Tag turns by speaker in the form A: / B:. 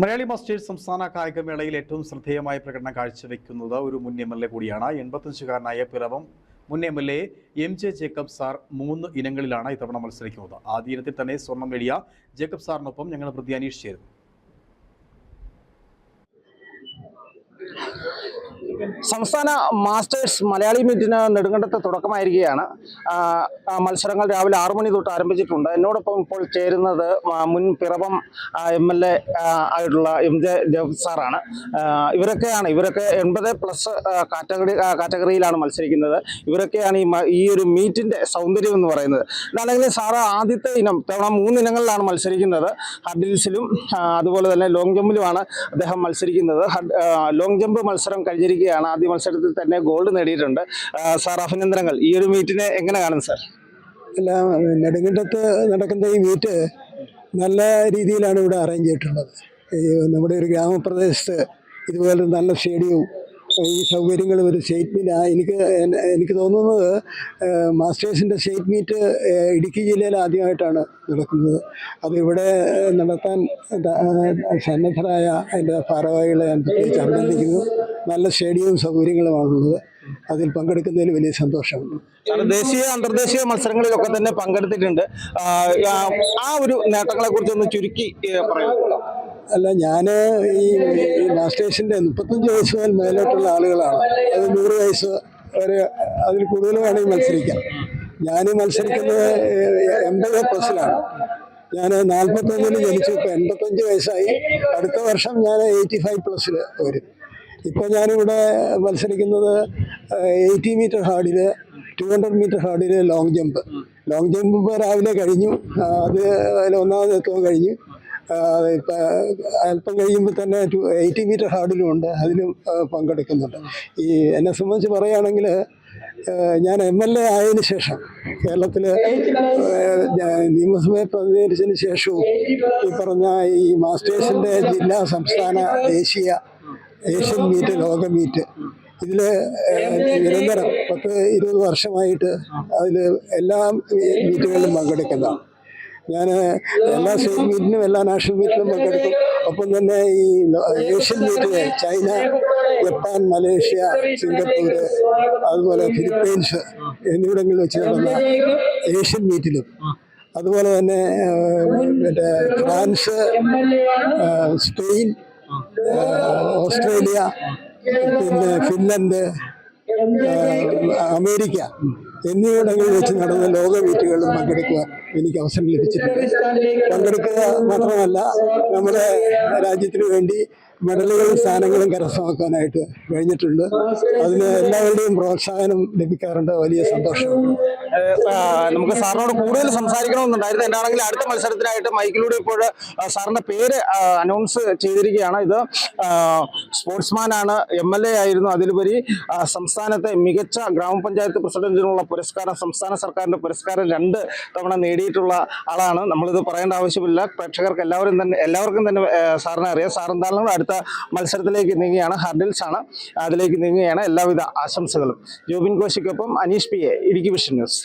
A: Malayali masters സംസ്ഥാന കായികമേളയിൽ ഏറ്റവും ശ്രദ്ധേയമായ പ്രകടനം കാഴ്ചവെക്കുന്നത് ഒരു മുൻ എം എൽ എ കൂടിയാണ്. എൺപത്തഞ്ചുകാരനായ പിറവം മുൻ M L A M J Jacob sir മൂന്ന് ഇനങ്ങളിലാണ് ഇത്തവണ മത്സരിക്കുന്നത്. ആദ്യ ഇനത്തിൽ തന്നെ സ്വർണം നേടിയ ജേക്കബ് സാറിനൊപ്പം ഞങ്ങൾ പ്രതി അനീഷ് ചേരുന്നു
B: സംസ്ഥാന മാസ്റ്റേഴ്സ് മലയാളി മീറ്റിന് നെടുങ്കണ്ടത്ത് തുടക്കമായിരിക്കുകയാണ്. മത്സരങ്ങൾ രാവിലെ ആറു മണി തൊട്ട് ആരംഭിച്ചിട്ടുണ്ട്. എന്നോടൊപ്പം ഇപ്പോൾ ചേരുന്നത് മുൻ പിറവം എം എൽ എ ആയിട്ടുള്ള എം ജെ ജോബ് സാറാണ്. ഇവരൊക്കെയാണ് ഇവരൊക്കെ എൺപത് പ്ലസ് കാറ്റഗറി കാറ്റഗറിയിലാണ് മത്സരിക്കുന്നത്. ഇവരൊക്കെയാണ് ഈ ഒരു മീറ്റിന്റെ സൗന്ദര്യം എന്ന് പറയുന്നത്. അല്ലെങ്കിൽ സാറ് ആദ്യത്തെ ഇനം തവണ മൂന്നിനങ്ങളിലാണ് മത്സരിക്കുന്നത്. ഹഡിൽസിലും അതുപോലെ തന്നെ ലോങ് ജമ്പിലുമാണ് അദ്ദേഹം മത്സരിക്കുന്നത്. ലോങ് ജമ്പ് മത്സരം കഴിഞ്ഞിരിക്കുകയാണ് ആദ്യ മത്സരത്തിൽ തന്നെ ഗോൾഡ് നേടിയിട്ടുണ്ട്. സാർ അഭിനന്ദനങ്ങൾ. ഈ ഒരു മീറ്റിനെ എങ്ങനെ കാണും സാർ?
C: അല്ല നെടുങ്കണ്ടത്ത് നടക്കുന്ന ഈ മീറ്റ് നല്ല രീതിയിലാണ് ഇവിടെ അറേഞ്ച് ചെയ്തിട്ടുള്ളത്. നമ്മുടെ ഒരു ഗ്രാമപ്രദേശത്ത് ഇതുപോലെ നല്ല സ്റ്റേഡിയവും ഈ സൗകര്യങ്ങളും ഒരു സ്റ്റേറ്റ് മീറ്റ് എനിക്ക് എനിക്ക് തോന്നുന്നത് മാസ്റ്റേഴ്സിന്റെ സ്റ്റേറ്റ് മീറ്റ് ഇടുക്കി ജില്ലയിൽ ആദ്യമായിട്ടാണ് നടക്കുന്നത്. അതിവിടെ നടത്താൻ ത- ഏഹ്, സന്നദ്ധരായ അതിന്റെ ഭാരവാഹികളെ ഞാൻ പ്രത്യേകിച്ച് അഭിനന്ദിക്കുന്നു. നല്ല സ്റ്റേഡിയവും സൗകര്യങ്ങളുമാണുള്ളത്. അതിൽ പങ്കെടുക്കുന്നതിൽ വലിയ സന്തോഷമുണ്ട്.
B: സാർ ദേശീയ അന്തർദേശീയ മത്സരങ്ങളിലൊക്കെ തന്നെ പങ്കെടുത്തിട്ടുണ്ട്. ആ, ഒരു നേട്ടങ്ങളെ കുറിച്ച് ഒന്ന് ചുരുക്കി
C: അല്ല ഞാൻ ഈ മാസ്റ്റേഴ്സിന്റെ മുപ്പത്തഞ്ച് വയസ്സ് മുതൽ മേലോട്ടുള്ള ആളുകളാണ്. അത് നൂറ് വയസ്സ് വരെ അതിൽ കൂടുതൽ വേണമെങ്കിൽ മത്സരിക്കാം. ഞാൻ മത്സരിക്കുന്നത് എൺപത് പ്ലസിലാണ്. ഞാൻ നാൽപ്പത്തൊന്നിന് ജനിച്ചു. ഇപ്പം എൺപത്തഞ്ച് വയസ്സായി. അടുത്ത വർഷം ഞാൻ എയ്റ്റി ഫൈവ് പ്ലസ്സിൽ വരും. ഇപ്പോൾ ഞാനിവിടെ മത്സരിക്കുന്നത് eighty metre hurdle two hundred metre hurdle long jump long jump ഇപ്പോൾ രാവിലെ കഴിഞ്ഞു. അത് ഒന്നാമത് എത്തുമ്പോൾ കഴിഞ്ഞു. ഇപ്പം അല്പം കഴിയുമ്പോൾ തന്നെ ടു എയ്റ്റി മീറ്റർ ഹാർഡിലും ഉണ്ട്. അതിലും പങ്കെടുക്കുന്നുണ്ട്. ഈ എന്നെ സംബന്ധിച്ച് പറയുകയാണെങ്കിൽ ഞാൻ എം എൽ എ ആയതിനു ശേഷം കേരളത്തിൽ നിയമസഭയെ പ്രതിനിധീകരിച്ചതിന് ശേഷവും ഈ പറഞ്ഞ ഈ മാസ്റ്റേഴ്സിന്റെ ജില്ലാ സംസ്ഥാന ദേശീയ ഏഷ്യൻ മീറ്റ് ലോക മീറ്റ്. ഇതിൽ നിരന്തരം പത്ത് ഇരുപത് വർഷമായിട്ട് അതിൽ എല്ലാ മീറ്റുകളിലും പങ്കെടുക്കുന്ന. ഞാൻ എല്ലാ സ്റ്റേറ്റ് മീറ്റിനും എല്ലാ നാഷണൽ മീറ്റിലും പങ്കെടുക്കും. ഒപ്പം തന്നെ ഈ ഏഷ്യൻ മീറ്റിൽ ചൈന ജപ്പാൻ മലേഷ്യ സിംഗപ്പൂർ അതുപോലെ ഫിലിപ്പീൻസ് എന്നിവിടങ്ങളിൽ വെച്ച് നടന്ന ഏഷ്യൻ മീറ്റിലും. അതുപോലെ തന്നെ മറ്റേ ഫ്രാൻസ് സ്പെയിൻ ഓസ്ട്രേലിയ പിന്നെ ഫിൻലൻഡ് അമേരിക്ക എന്നിവിടങ്ങളിൽ വെച്ച് നടന്ന ലോക മീറ്റുകളിലും പങ്കെടുക്കുവാൻ എനിക്ക് അവസരം ലഭിച്ചിട്ടുണ്ട്. പങ്കെടുക്കുക മാത്രമല്ല നമ്മുടെ രാജ്യത്തിന് വേണ്ടി മെഡലുകളും സ്ഥാനങ്ങളും കരസ്ഥമാക്കാനായിട്ട് കഴിഞ്ഞിട്ടുണ്ട്. അതിന് എല്ലാവരുടെയും പ്രോത്സാഹനം ലഭിക്കാറുണ്ട്. വലിയ സന്തോഷമുണ്ട്
B: നമുക്ക് സാറിനോട് കൂടുതൽ സംസാരിക്കണമെന്നുണ്ടായിരുന്നു. എന്താണെങ്കിൽ അടുത്ത മത്സരത്തിനായിട്ട് മൈക്കിലൂടെ ഇപ്പോൾ സാറിന്റെ പേര് അനൗൺസ് ചെയ്തിരിക്കുകയാണ്. ഇത് സ്പോർട്സ്മാൻ ആണ് എം എൽ എ ആയിരുന്നു. അതിലുപരി സംസ്ഥാനത്തെ മികച്ച ഗ്രാമപഞ്ചായത്ത് പ്രസിഡന്റിനുള്ള പുരസ്കാരം സംസ്ഥാന സർക്കാരിന്റെ പുരസ്കാരം രണ്ട് തവണ നേടിയിട്ടുള്ള ആളാണ്. നമ്മളിത് പറയേണ്ട ആവശ്യമില്ല. പ്രേക്ഷകർക്ക് എല്ലാവരും തന്നെ എല്ലാവർക്കും തന്നെ സാറിനെ അറിയാം. സാർ എന്താണെങ്കിലും അടുത്ത മത്സരത്തിലേക്ക് നീങ്ങുകയാണ് ഹർഡിൽസ് ആണ് അതിലേക്ക് നീങ്ങുകയാണ്. എല്ലാവിധ ആശംസകളും. Jobin കോശിക്കൊപ്പം Aneesh P A Idukki vision news.